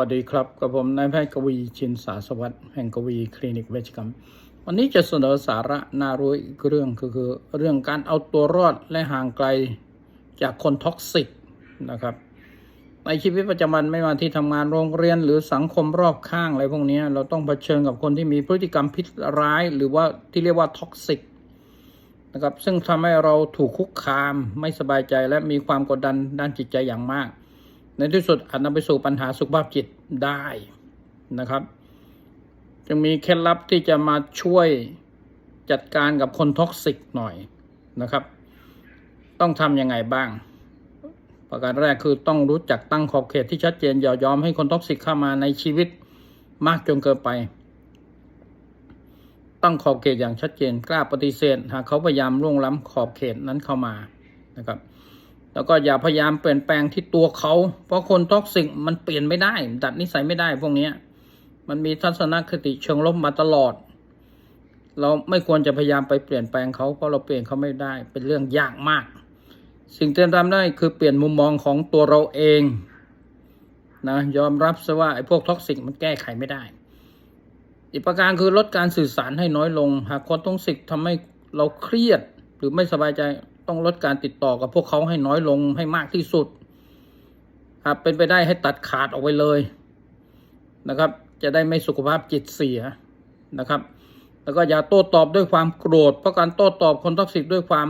สวัสดีครับกับผมนายแพทย์กวีชินสาสวัสดิ์แห่งกวีคลินิกเวชกรรม วันนี้จะเสนอสาระน่ารู้อีกเรื่องก็คือ เรื่องการเอาตัวรอดและห่างไกลจากคนท็อกซิกนะครับ ในชีวิตประจำวันไม่ว่าที่ทำงานโรงเรียนหรือสังคมรอบข้างอะไรพวกนี้ เราต้องเผชิญกับคนที่มีพฤติกรรมพิษร้าย หรือว่าที่เรียกว่าท็อกซิกนะครับซึ่งทำให้เราถูกคุกคามไม่สบายใจและมีความกดดันด้านจิตใจอย่างมาก ในที่สุดอาจนำไปสู่ปัญหาสุขภาพจิตได้นะครับ จึงมีเคล็ดลับที่จะมาช่วยจัดการกับคนท็อกซิกหน่อยนะครับ ต้องทำยังไงบ้าง ประการแรกคือต้องรู้จักตั้งขอบเขตที่ชัดเจนอย่ายอมให้คนท็อกซิกเข้ามาในชีวิตมากจนเกินไป ตั้งขอบเขตอย่างชัดเจนกล้าปฏิเสธหากเขาพยายามล่วงล้ำขอบเขตนั้นเข้ามานะครับ แล้วก็อย่าพยายามเปลี่ยนแปลงที่ตัวเขา เพราะคนท็อกซิกมันเปลี่ยนไม่ได้ ดัดนิสัยไม่ได้พวกนี้มันมีทัศนคติเชิงลบมาตลอด เราไม่ควรจะพยายามไปเปลี่ยนแปลงเขาเพราะเราเปลี่ยนเขาไม่ได้ เป็นเรื่องยากมาก สิ่งที่ทำได้คือเปลี่ยนมุมมองของตัวเราเองนะยอมรับซะว่าไอ้พวกท็อกซิกมันแก้ไขไม่ได้ อีกประการคือลดการสื่อสารให้น้อยลง หากคนท็อกซิกทำให้เราเครียดหรือไม่สบายใจ ต้องลดการติดต่อกับพวกเขาให้น้อยลงให้มากที่สุดหากเป็นไปได้ให้ตัดขาดออกไปเลยนะครับ จะได้ไม่สุขภาพจิตเสียนะครับ แล้วก็อย่าโต้ตอบด้วยความโกรธ เพราะการโต้ตอบคนท็อกซิกด้วยความ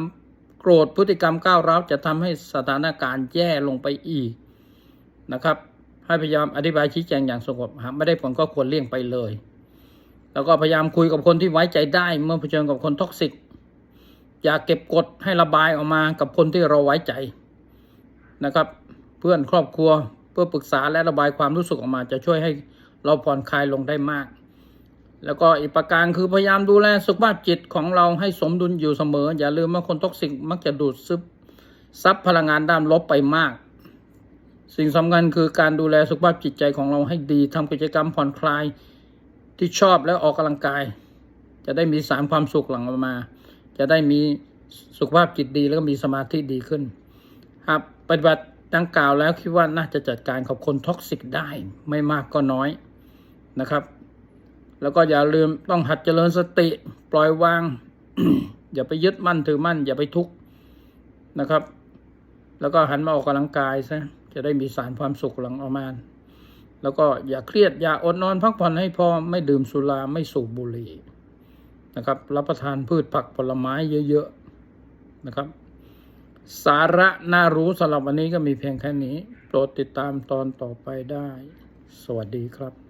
โกรธพฤติกรรมก้าวร้าวจะทำให้สถานการณ์แย่ลงไปอีกนะครับ ให้พยายามอธิบายชี้แจงอย่างสงบหากไม่ได้ผลก็ควรเลี่ยงไปเลย แล้วก็พยายามคุยกับคนที่ไว้ใจได้เมื่อเผชิญกับคนท็อกซิก อย่าเก็บกดให้ระบายออกมากับคนที่เราไว้ใจนะครับ เพื่อนครอบครัวเพื่อปรึกษาและระบายความรู้สึกออกมา จะช่วยให้เราผ่อนคลายลงได้มาก แล้วก็อีกประการคือพยายามดูแลสุขภาพจิตของเราให้สมดุลอยู่เสมอ อย่าลืมว่าคนท็อกซิกมักจะดูดซึบซับพลังงานด้านลบไปมาก สิ่งสำคัญคือการดูแลสุขภาพจิตใจของเราให้ดีทำกิจกรรมผ่อนคลายที่ชอบและออกกำลังกาย จะได้มีสารความสุขหลั่งออกมา จะได้มีสุขภาพจิตดีแล้วก็มีสมาธิดีขึ้น หากปฏิบัติดังกล่าวแล้วคิดว่าน่าจะจัดการกับคนท็อกซิกได้ไม่มากก็น้อยนะครับ แล้วก็อย่าลืมต้องหัดเจริญสติ ปล่อยวาง อย่าไปยึดมั่นถือมั่น อย่าไปทุกข์นะครับ แล้วก็หันมาออกกำลังกายซะจะได้มีสารความสุขหลังออกมาแล้วก็อย่าเครียดอย่าอดนอนพักผ่อนให้พอไม่ดื่มสุราไม่สูบบุหรี่ นะครับ รับประทานพืชผักผลไม้เยอะๆนะครับ สาระน่ารู้สำหรับวันนี้ก็มีเพียงแค่นี้ โปรดติดตามตอนต่อไปได้ สวัสดีครับ